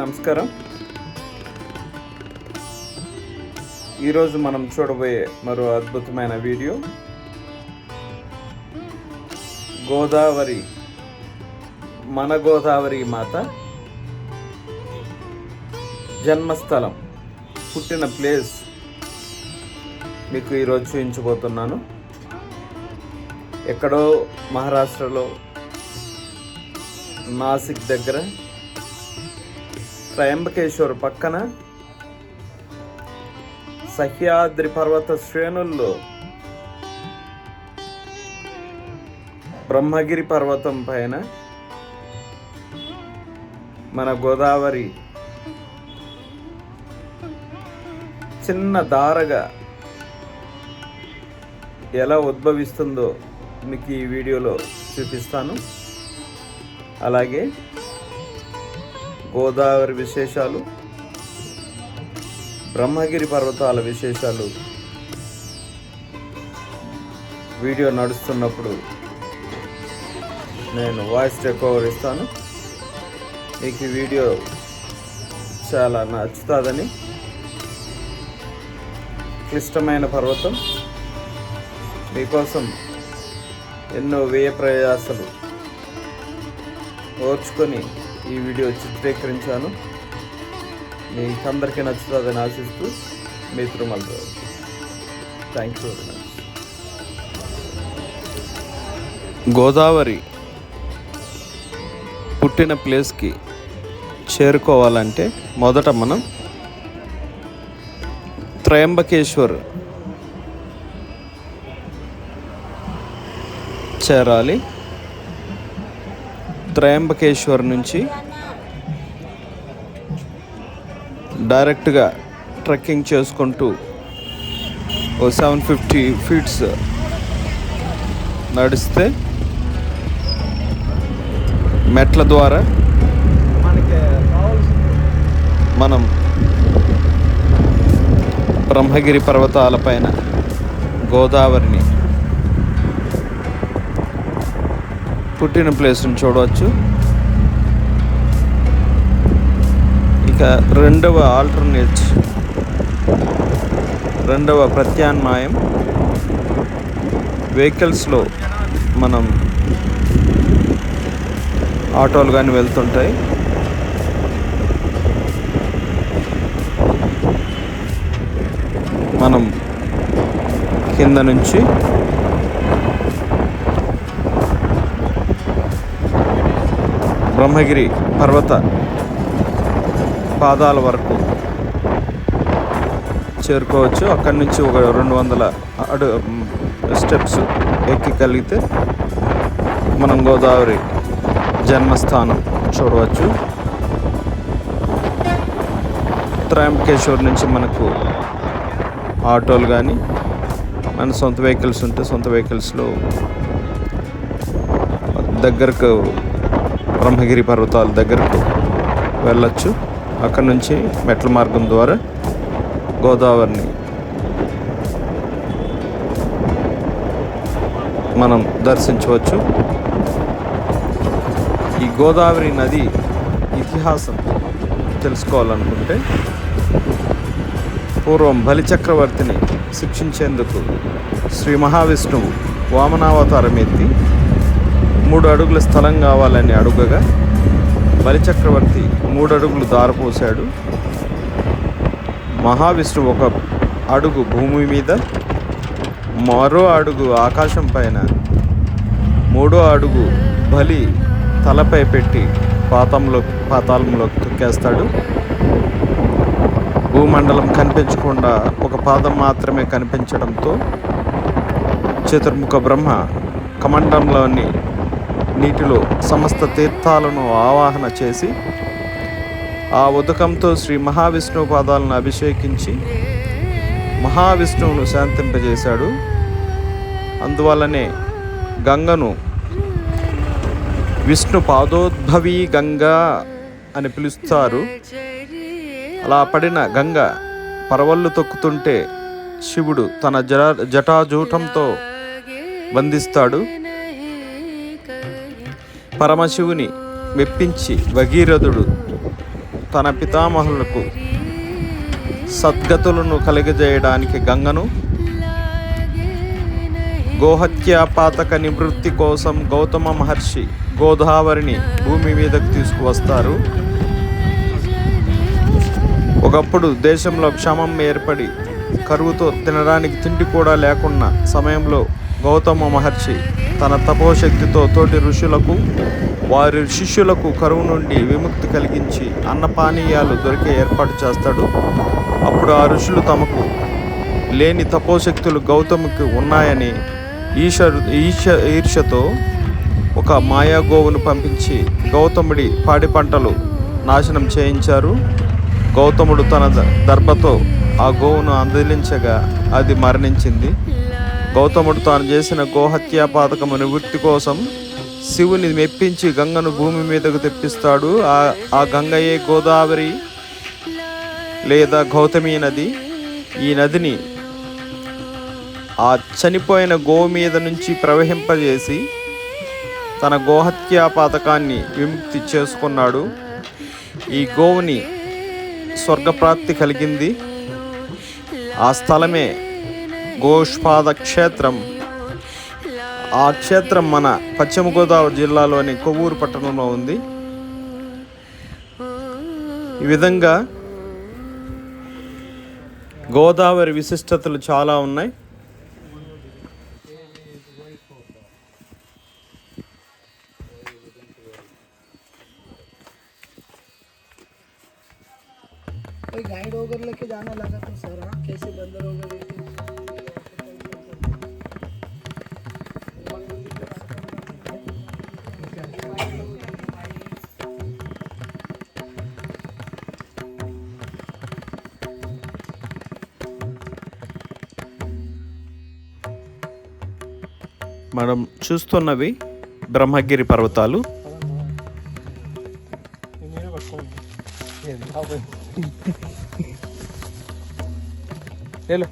నమస్కారం. ఈరోజు మనం చూడబోయే మరో అద్భుతమైన వీడియో. గోదావరి మన గోదావరి మాత జన్మస్థలం పుట్టిన ప్లేస్ మీకు ఈరోజు చూపించబోతున్నాను. ఎక్కడో మహారాష్ట్రలో నాసిక్ దగ్గర త్రయంబకేశ్వర్ పక్కన సహ్యాద్రి పర్వత శ్రేణుల్లో బ్రహ్మగిరి పర్వతం పైన మన గోదావరి చిన్న దారగా ఎలా ఉద్భవిస్తుందో మీకు ఈ వీడియోలో చూపిస్తాను. అలాగే గోదావరి విశేషాలు బ్రహ్మగిరి పర్వతాల విశేషాలు వీడియో నడుస్తున్నప్పుడు నేను వాయిస్ టెక్ఓవర్ ఇస్తాను. మీకు ఈ వీడియో చాలా నచ్చుతుందని క్లిష్టమైన పర్వతం. మీకోసం ఎన్నో వ్యయ ప్రయాసలు ఓర్చుకొని ఈ వీడియో చిత్రీకరించాను మీకు అందరికీ నచ్చుతుందని ఆశిస్తూ మీ Tirumalarao thank you very much Godavari పుట్టిన ప్లేస్కి చేరుకోవాలంటే మొదట మనం త్రయంబకేశ్వర్ చేరాలి. త్రయంబకేశ్వర్ నుంచి డైరెక్ట్గా ట్రెక్కింగ్ చేసుకుంటూ ఓ సెవెన్ ఫిఫ్టీ ఫీట్స్ నడిస్తే మెట్ల ద్వారా మనం బ్రహ్మగిరి పర్వతాలపైన గోదావరిని పుట్టిన ప్లేస్ని చూడవచ్చు. ఇక రెండవ ఆల్టర్నేట్ రెండవ ప్రత్యామ్నాయం. వెహికల్స్లో మనం ఆటోలు కానీ వెళ్తుంటాయి. మనం కింద నుంచి బ్రహ్మగిరి పర్వత పాదాల వరకు చేరుకోవచ్చు. అక్కడి నుంచి ఒక రెండు వందల అడు స్టెప్స్ ఎక్కి కలిగితే మనం గోదావరి జన్మస్థానం చూడవచ్చు. త్రయంబకేశ్వర్ నుంచి మనకు ఆటోలు కానీ మన సొంత వెహికల్స్ ఉంటే సొంత వెహికల్స్లో దగ్గరకు బ్రహ్మగిరి పర్వతాల దగ్గరకు వెళ్ళచ్చు. అక్కడ నుంచి మెట్ల మార్గం ద్వారా గోదావరిని మనం దర్శించవచ్చు. ఈ గోదావరి నది ఇతిహాసం తెలుసుకోవాలనుకుంటే పూర్వం బలిచక్రవర్తిని శిక్షించేందుకు శ్రీ మహావిష్ణువు వామనావతారం ఎత్తి మూడు అడుగుల స్థలం కావాలని అడుగగా బలిచక్రవర్తి మూడు అడుగులు దారపోశాడు మహావిష్ణువు ఒక అడుగు భూమి మీద మరో అడుగు ఆకాశం పైన మూడో అడుగు బలి తలపై పెట్టి పాతంలో పాతాళంలో తొక్కేస్తాడు. భూమండలం కనిపించకుండా ఒక పాదం మాత్రమే కనిపించడంతో చతుర్ముఖ బ్రహ్మ కమండంలోని నీటిలో సమస్త తీర్థాలను ఆవాహన చేసి ఆ ఉదకంతో శ్రీ మహావిష్ణువు పాదాలను అభిషేకించి మహావిష్ణువును శాంతింపజేశాడు. అందువల్లనే గంగను విష్ణు పాదోద్భవి గంగా అని పిలుస్తారు. అలా పడిన గంగ పరవళ్ళు తొక్కుతుంటే శివుడు తన జటాజూటంతో బంధిస్తాడు. పరమశివుని మెప్పించి భగీరథుడు తన పితామహులకు సద్గతులను కలిగజేయడానికి గంగను గోహత్య పాతక నివృత్తి కోసం గౌతమ మహర్షి గోదావరిని భూమి మీదకు తీసుకువస్తారు. ఒకప్పుడు దేశంలో క్షమం ఏర్పడి కరువుతో తినడానికి తిండి కూడా లేకున్న సమయంలో గౌతమ మహర్షి తన తపోశక్తితో తోటి ఋషులకు వారి శిష్యులకు కరువు నుండి విముక్తి కలిగించి అన్నపానీయాలు దొరికే ఏర్పాటు చేస్తాడు. అప్పుడు ఆ ఋషులు తమకు లేని తపోశక్తులు గౌతముకి ఉన్నాయని ఈశ ఈశ ఈర్షతో ఒక మాయా గోవును పంపించి గౌతముడి పాడి పంటలు నాశనం చేయించారు. గౌతముడు తన ద- దర్భతో ఆ గోవును అందిలించగా అది మరణించింది. గౌతముడు తాను చేసిన గోహత్యా పాతకము నివృత్తి కోసం శివుని మెప్పించి గంగను భూమి మీదకు తెప్పిస్తాడు. ఆ ఆ గంగయే గోదావరి లేదా గౌతమి నది. ఈ నదిని ఆ చనిపోయిన గోవు మీద నుంచి ప్రవహింపజేసి తన గోహత్యా పాతకాన్ని విముక్తి చేసుకున్నాడు. ఈ గోవుని స్వర్గప్రాప్తి కలిగింది. ఆ స్థలమే గోష్పాద క్షేత్రం ఆ క్షేత్రం మన పశ్చిమ గోదావరి జిల్లాలోని కొవ్వూరు పట్టణంలో ఉంది ఈ విధంగా గోదావరి విశిష్టతలు చాలా ఉన్నాయి कोई गाइड वगैरह लेके जाना लगा तो सर हाँ कैसे बंदर वगैरह మనం చూస్తున్నవి బ్రహ్మగిరి పర్వతాలు Hello.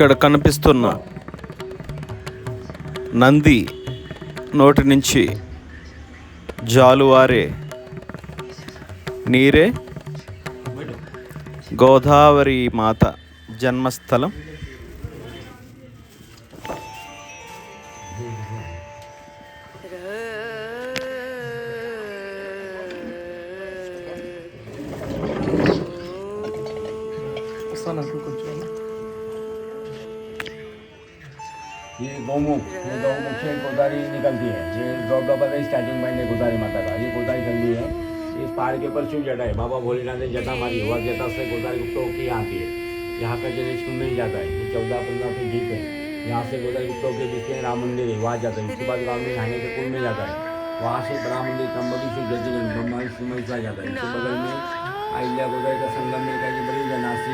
ఇక్కడ కనిపిస్తున్న నంది నోటి నుంచి జాలువారే నీరే గోదావరి మాత జన్మస్థలం. వస్తాను కొంచెం गौमुख ये गौमुख से गोदावरी निकलती है ये ड्रॉप ड्रॉप है स्टार्टिंग है गोदावरी माता का ये गोदावरी गंदी है। इस पहाड़ के ऊपर शिव जटा है? बाबा भोलेनाथ ने जटा मारी, हुआ जटा से गोदावरी गुप्ता होकर यहाँ आती है यहाँ का जल स्कूल में ही जाता है चौदह पंद्रह फीट डीप है। यहाँ से गोदावरी गुप्ता होकर जिसके राम मंदिर है, वहाँ जाता है। उसके बाद राम ने नहाने के कुल में जाता है। वहाँ से राम मंदिर, त्र्यंबकेश्वर जयगंज ब्रह्मा सिमैसा जाता है। इसके बगल में अहिल्या गोदावरी का संगम में नासिक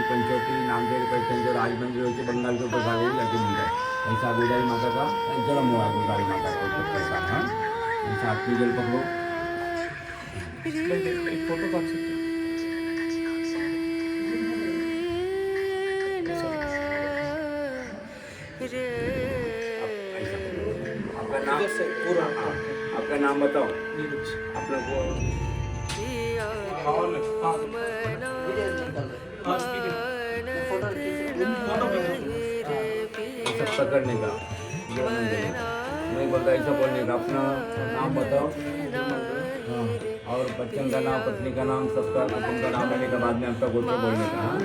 पंचवटी नांदेड पैठणचं राजमंदिर होते बंगालचं गोसावी याची मुलं आहे ऐसा गोदाई माता का जन्म हुआ गोदाई माता का ऐसा आपकी जल पकड़ो फ़ोटो कॉप सकते आपका नाम पूरा आपका नाम बताओ अपना सब करने का। नहीं बगाइचा बोलने का अपना नाम बताओ। हाँ। और बच्चन का नाम पत्नी का नाम सबका कुटुंब का नाम लेने के बाद में आपका गोत्र तो बोलने का हाँ।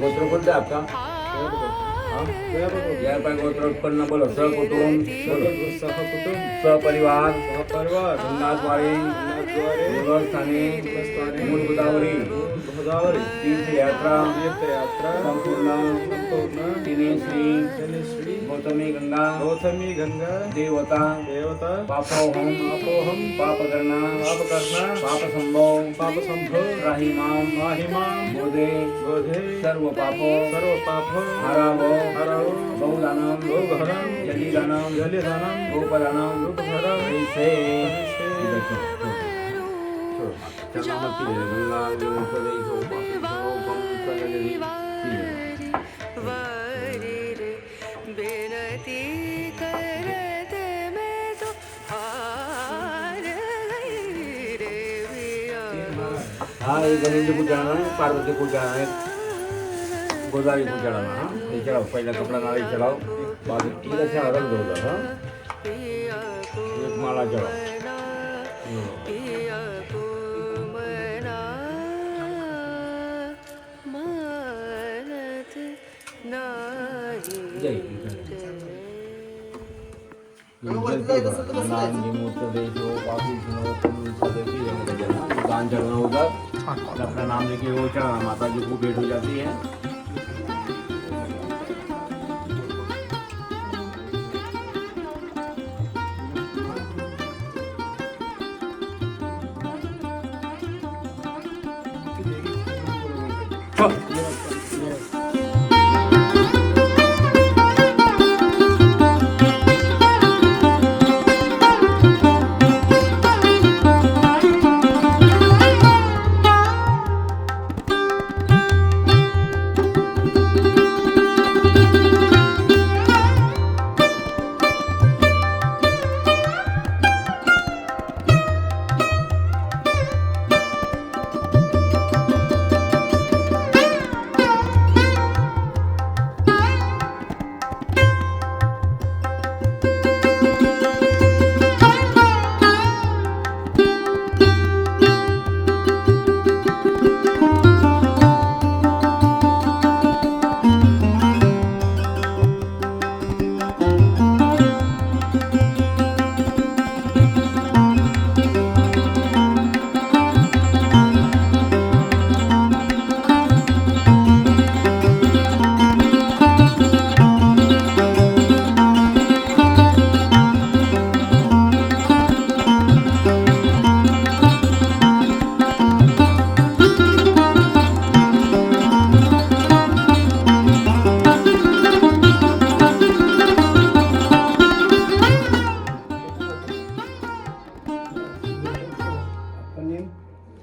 गोत्र बोलते आपका? બોલો સહકુટુંબ સહપરિવાર સહપરિવાર તીર્થયાત્રા તીર્થયાત્રા સંપૂર્ણ. શ્રી गौतमी गंगा। गौतमी गंगा। देवता। देवता। पापोहम पापोहम पाप करना पाप करना पाप संभव पाप संभव राही माम राही माम बोधे बोधे सर्व पापो सर्व पापो हरावो हरावो गौदानम गौघरम जलिदानम जलिदानम गोपदानम गोपधरम ऐसे चरणमति गंगा गणपति गौपापी गौपम प्रगति है ये गणेश को चढ़ाना है पार्वती को चढ़ाना है गोदारी को चढ़ाना हाँ ये चढ़ाओ पहला कपड़ा नाले चढ़ाओ बाकी ठीक अच्छा रंग दो उधर हाँ एक माला चढ़ाओ जय जी जय देखो जय दान जय होगा अपना नाम लेके वो क्या माता जी को भेंट हो जाती है।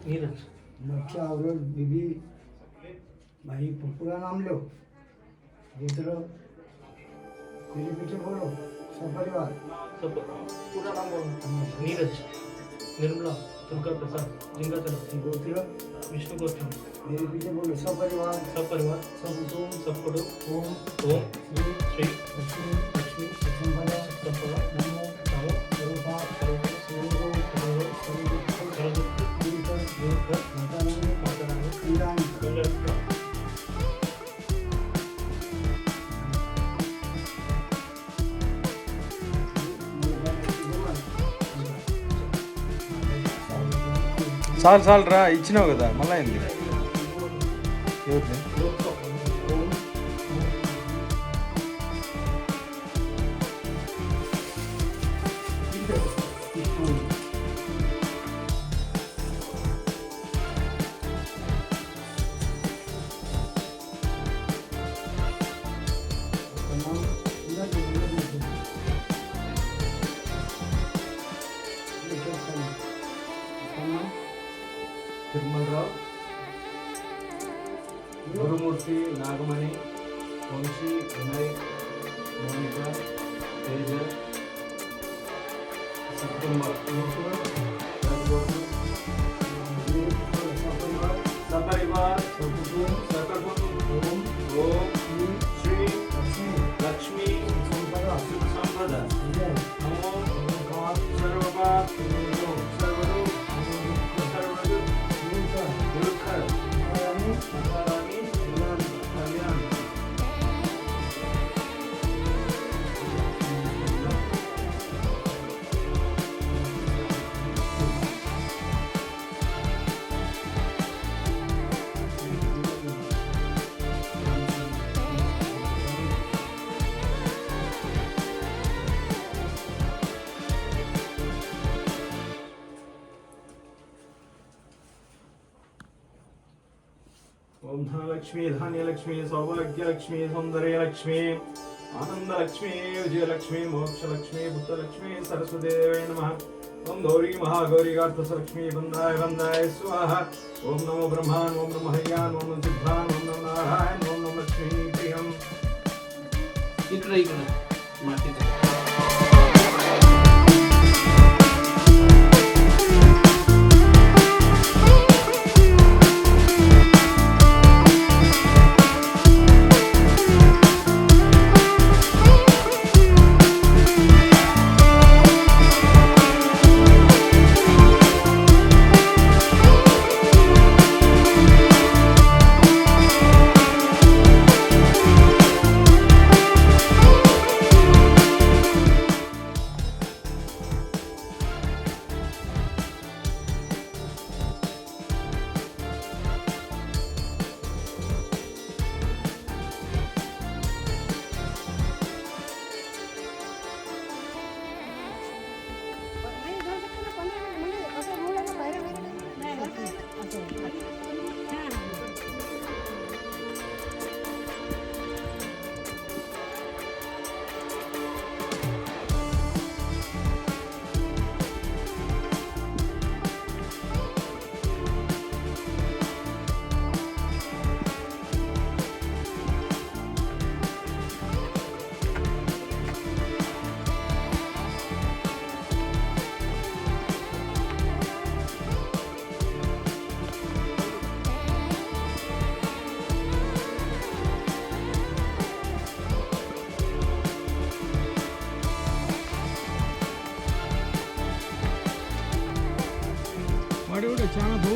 नीरज बच्चा और बीबी भाई पूरा नाम लो दूसरा मेरे पीछे बोलो सपरिवार सब पूरा नाम बोलो नीरज निर्मला दुर्गा प्रसाद जिंगा चलो गोत्र विष्णु गोत्र मेरे पीछे बोलो सपरिवार सब परिवार सब कुटुंब सब कुटुंब ओम ओम श्री श्री लक्ष्मी लक्ष्मी संपदा संपदा नमो नमो सर्वपा सर्व చాలు చాలు రా ఇచ్చినావు కదా మళ్ళీ ఏంది? Monşi, Ömer, Monika, Teyze, Sıkkın Bakmıyorsa, Erdoğan, Sakari var, Sokutu, Sakakotu, Om, Om, Sri, Lakshmi, Sampada, Sampada, Namo, Sarvapa, Lakshmi, Dhanyalakshmi Lakshmi सौभाग्य आनंदलक्ष्मी, विजयलक्ष्मी, मोक्षलक्ष्मी, बुद्धलक्ष्मी लक्ष्मी विजय लक्ष्मी सरस्वती नमः। ओम गौरी महागौरी लक्ष्मी बंदाय स्वाहा। ओम नमो ब्रह्माण ओम नम हरियान, ओम नमो सिद्धान, ओम नमो नारायण, ओम नमो लक्ष्मी प्रियम इकडे इकडे मातीत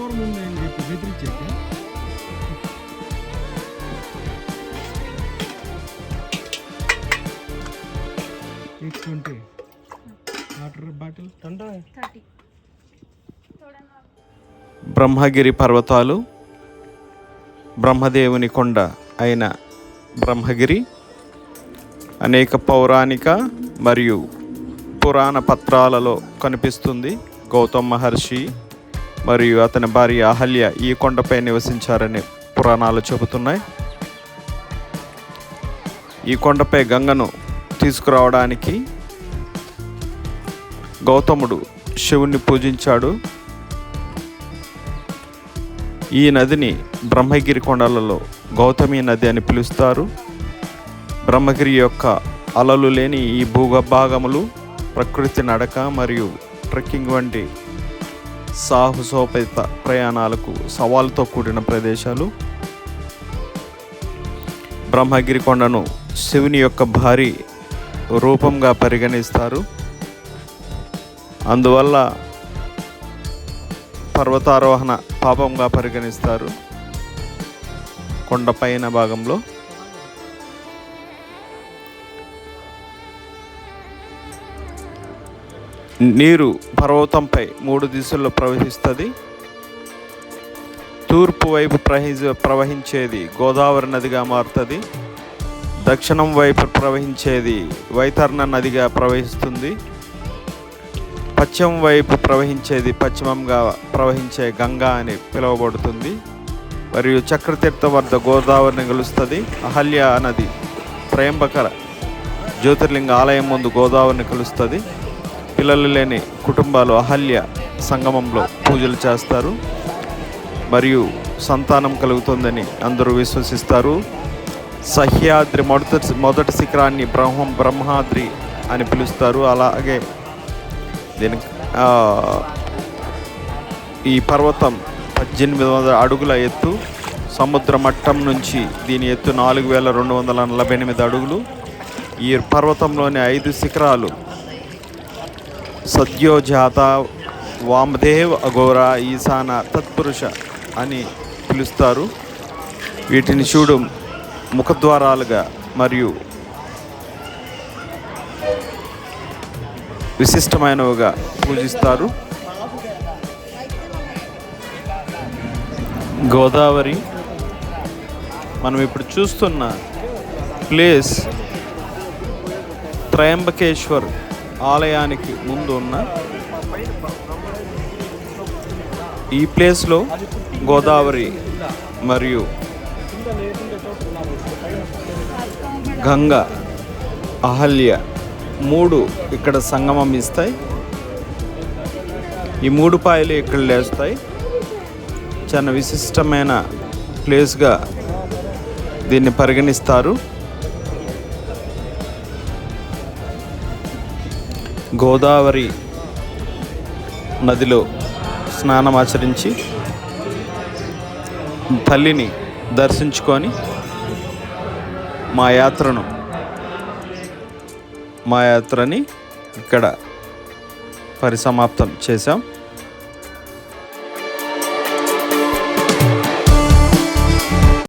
దూరం ఉంది అని చెప్పి బెదిరించాక eight twenty water bottle. Brahmagiri పర్వతాలు బ్రహ్మదేవుని కొండ అయిన బ్రహ్మగిరి అనేక పౌరాణిక మరియు పురాణ పత్రాలలో కనిపిస్తుంది గౌతమ్ మహర్షి మరియు అతని భార్య అహల్య ఈ కొండపై నివసించారని పురాణాలు చెబుతున్నాయి. ఈ కొండపై గంగను తీసుకురావడానికి గౌతముడు శివుణ్ణి పూజించాడు. ఈ నదిని బ్రహ్మగిరి కొండలలో గౌతమి నది అని పిలుస్తారు. బ్రహ్మగిరి యొక్క అలలు లేని ఈ భూభాగములు ప్రకృతి నడక మరియు ట్రెక్కింగ్ వంటి సాహసోపేత ప్రయాణాలకు సవాలుతో కూడిన ప్రదేశాలు. బ్రహ్మగిరి కొండను శివుని యొక్క భారీ రూపంగా పరిగణిస్తారు. అందువల్ల పర్వతారోహణ పాపంగా పరిగణిస్తారు. కొండపైన భాగంలో నీరు పర్వతంపై మూడు దిశల్లో ప్రవహిస్తుంది. తూర్పు వైపు ప్రవహి ప్రవహించేది గోదావరి నదిగా మారుతుంది. దక్షిణం వైపు ప్రవహించేది వైతరణ నదిగా ప్రవహిస్తుంది. పశ్చిమం వైపు ప్రవహించేది పశ్చిమంగా ప్రవహించే గంగా అని పిలువబడుతుంది. మరియు చక్రతీర్థ వద్ద గోదావరిని కలుస్తుంది అహల్య నది. త్రయంబకర జ్యోతిర్లింగ ఆలయం ముందు గోదావరిని కలుస్తుంది పిల్లలు లేని కుటుంబాలు అహల్య సంగమంలో పూజలు చేస్తారు మరియు సంతానం కలుగుతుందని అందరూ విశ్వసిస్తారు. సహ్యాద్రి మొదటి మొదటి శిఖరాన్ని బ్రహ్మం బ్రహ్మాద్రి అని పిలుస్తారు. అలాగే దీనికి ఈ పర్వతం పద్దెనిమిది వందల అడుగుల ఎత్తు సముద్ర మట్టం నుంచి దీని ఎత్తు నాలుగు వేల రెండు వందల నలభై ఎనిమిది అడుగులు. ఈ పర్వతంలోని ఐదు శిఖరాలు సద్యోజాత వామదేవ్ అఘోరా ఈశాన తత్పురుష అని పిలుస్తారు. వీటిని చూడు ముఖద్వారాలుగా మరియు విశిష్టమైనవిగా పూజిస్తారు. గోదావరి మనం ఇప్పుడు చూస్తున్న ప్లేస్ త్రయంబకేశ్వర్ ఆలయానికి ముందు ఉన్న ఈ ప్లేస్లో గోదావరి మరియు గంగ అహల్య మూడు ఇక్కడ సంగమం ఇస్తాయి. ఈ మూడు పాయలు ఇక్కడ లేస్తాయి. చాలా విశిష్టమైన ప్లేస్గా దీన్ని పరిగణిస్తారు. గోదావరి నదిలో స్నానం ఆచరించి తల్లిని దర్శించుకొని మా యాత్రను మా యాత్రని ఇక్కడ పరిసమాప్తం చేశాం.